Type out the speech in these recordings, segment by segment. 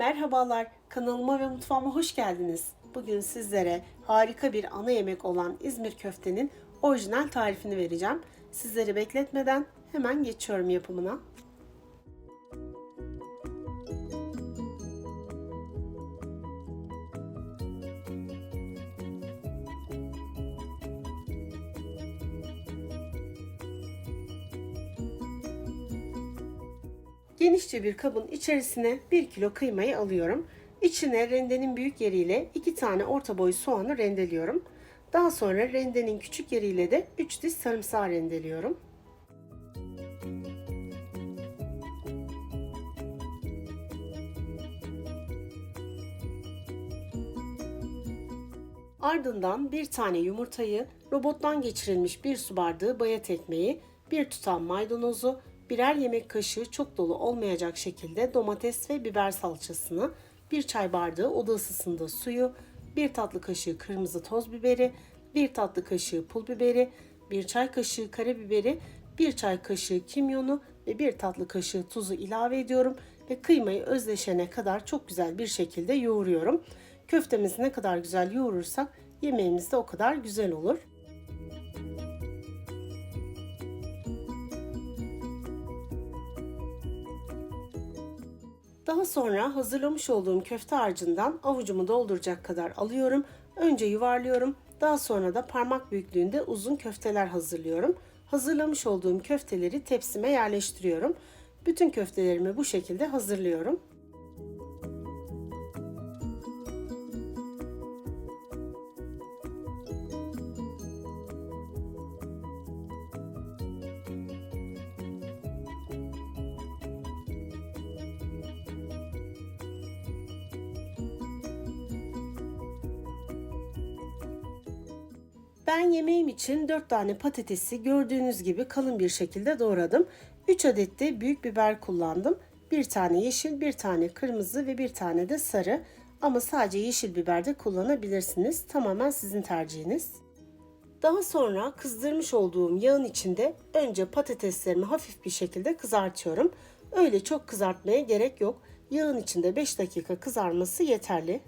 Merhabalar, kanalıma ve mutfağıma hoş geldiniz. Bugün sizlere harika bir ana yemek olan İzmir köftenin orijinal tarifini vereceğim. Sizleri bekletmeden hemen geçiyorum yapımına. Genişçe bir kabın içerisine 1 kilo kıymayı alıyorum. İçine rendenin büyük yeriyle 2 tane orta boy soğanı rendeliyorum. Daha sonra rendenin küçük yeriyle de 3 diş sarımsağı rendeliyorum. Ardından bir tane yumurtayı, robottan geçirilmiş bir su bardağı bayat ekmeği, bir tutam maydanozu, birer yemek kaşığı çok dolu olmayacak şekilde domates ve biber salçasını, bir çay bardağı oda ısısında suyu, bir tatlı kaşığı kırmızı toz biberi, bir tatlı kaşığı pul biberi, bir çay kaşığı karabiberi, bir çay kaşığı kimyonu ve bir tatlı kaşığı tuzu ilave ediyorum ve kıymayı özleşene kadar çok güzel bir şekilde yoğuruyorum. Köftemizi ne kadar güzel yoğurursak yemeğimiz de o kadar güzel olur. Daha sonra hazırlamış olduğum köfte harcından avucumu dolduracak kadar alıyorum. Önce yuvarlıyorum. Daha sonra da parmak büyüklüğünde uzun köfteler hazırlıyorum. Hazırlamış olduğum köfteleri tepsime yerleştiriyorum. Bütün köftelerimi bu şekilde hazırlıyorum. Ben yemeğim için 4 tane patatesi gördüğünüz gibi kalın bir şekilde doğradım. 3 adet de büyük biber kullandım. Bir tane yeşil, bir tane kırmızı ve bir tane de sarı. Ama sadece yeşil biber de kullanabilirsiniz. Tamamen sizin tercihiniz. Daha sonra kızdırmış olduğum yağın içinde önce patateslerimi hafif bir şekilde kızartıyorum. Öyle çok kızartmaya gerek yok. Yağın içinde 5 dakika kızarması yeterli.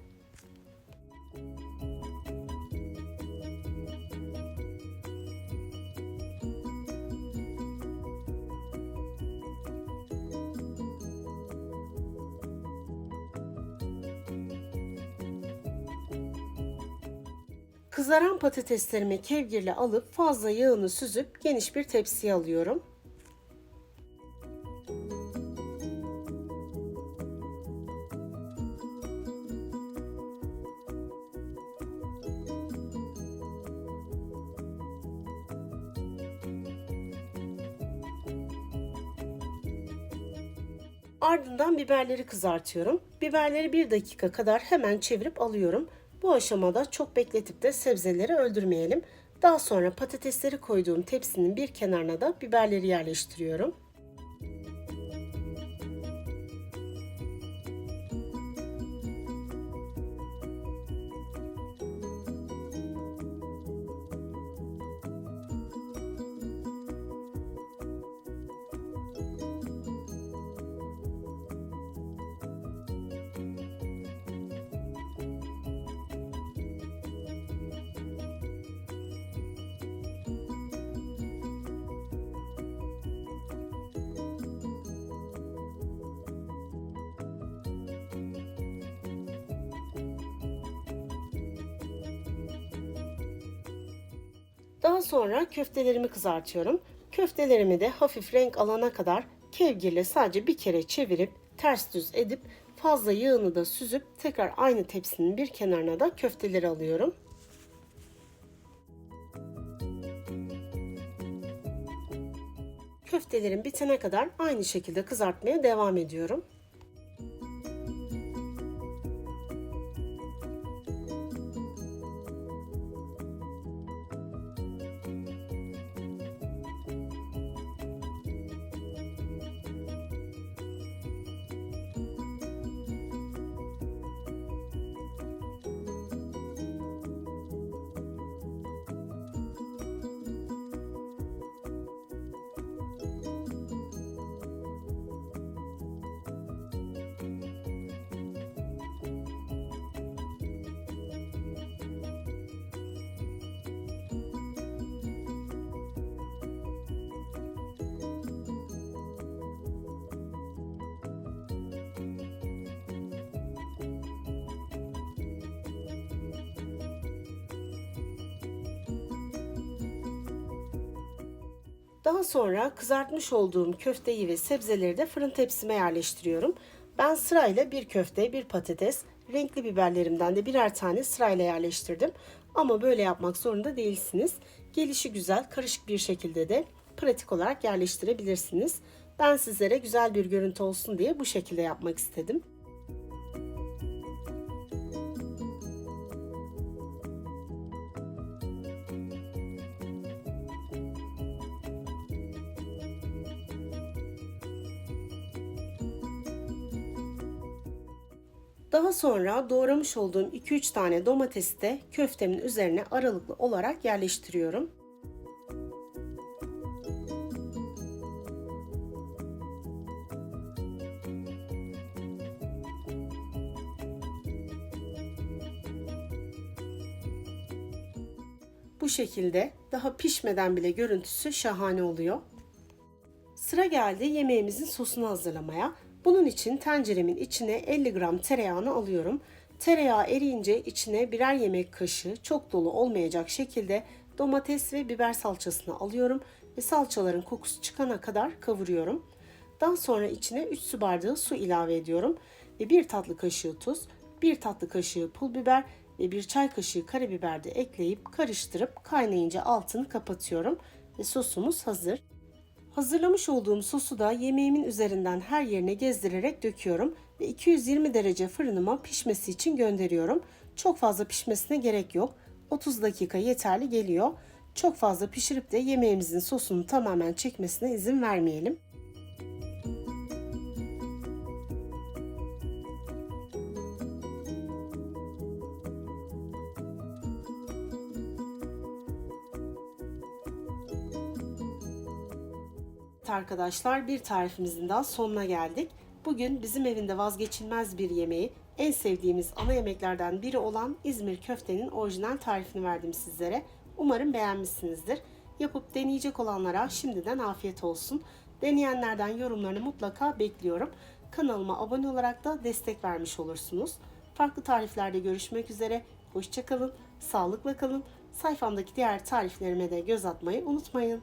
Kızaran patateslerimi kevgirle alıp fazla yağını süzüp geniş bir tepsiye alıyorum. Ardından biberleri kızartıyorum. Biberleri bir dakika kadar hemen çevirip alıyorum. Bu aşamada çok bekletip de sebzeleri öldürmeyelim. Daha sonra patatesleri koyduğum tepsinin bir kenarına da biberleri yerleştiriyorum. Daha sonra köftelerimi kızartıyorum. Köftelerimi de hafif renk alana kadar kevgirle sadece bir kere çevirip ters düz edip fazla yağını da süzüp tekrar aynı tepsinin bir kenarına da köfteleri alıyorum. Köftelerim bitene kadar aynı şekilde kızartmaya devam ediyorum. Daha sonra kızartmış olduğum köfteyi ve sebzeleri de fırın tepsime yerleştiriyorum. Ben sırayla bir köfte, bir patates, renkli biberlerimden de birer tane sırayla yerleştirdim. Ama böyle yapmak zorunda değilsiniz. Gelişi güzel, karışık bir şekilde de pratik olarak yerleştirebilirsiniz. Ben sizlere güzel bir görüntü olsun diye bu şekilde yapmak istedim. Daha sonra doğramış olduğum 2-3 tane domatesi de köftemin üzerine aralıklı olarak yerleştiriyorum. Bu şekilde daha pişmeden bile görüntüsü şahane oluyor. Sıra geldi yemeğimizin sosunu hazırlamaya. Bunun için tenceremin içine 50 gram tereyağını alıyorum. Tereyağı eriyince içine birer yemek kaşığı çok dolu olmayacak şekilde domates ve biber salçasını alıyorum ve salçaların kokusu çıkana kadar kavuruyorum. Daha sonra içine 3 su bardağı su ilave ediyorum ve 1 tatlı kaşığı tuz, 1 tatlı kaşığı pul biber ve 1 çay kaşığı karabiber de ekleyip karıştırıp kaynayınca altını kapatıyorum ve sosumuz hazır. Hazırlamış olduğum sosu da yemeğimin üzerinden her yerine gezdirerek döküyorum ve 220 derece fırınıma pişmesi için gönderiyorum. Çok fazla pişmesine gerek yok. 30 dakika yeterli geliyor. Çok fazla pişirip de yemeğimizin sosunu tamamen çekmesine izin vermeyelim. Arkadaşlar bir tarifimizin daha sonuna geldik. Bugün bizim evinde vazgeçilmez bir yemeği, en sevdiğimiz ana yemeklerden biri olan İzmir köftenin orijinal tarifini verdim sizlere. Umarım beğenmişsinizdir. Yapıp deneyecek olanlara şimdiden afiyet olsun. Deneyenlerden yorumlarını mutlaka bekliyorum. Kanalıma abone olarak da destek vermiş olursunuz. Farklı tariflerde görüşmek üzere. Hoşçakalın, sağlıkla kalın. Sayfamdaki diğer tariflerime de göz atmayı unutmayın.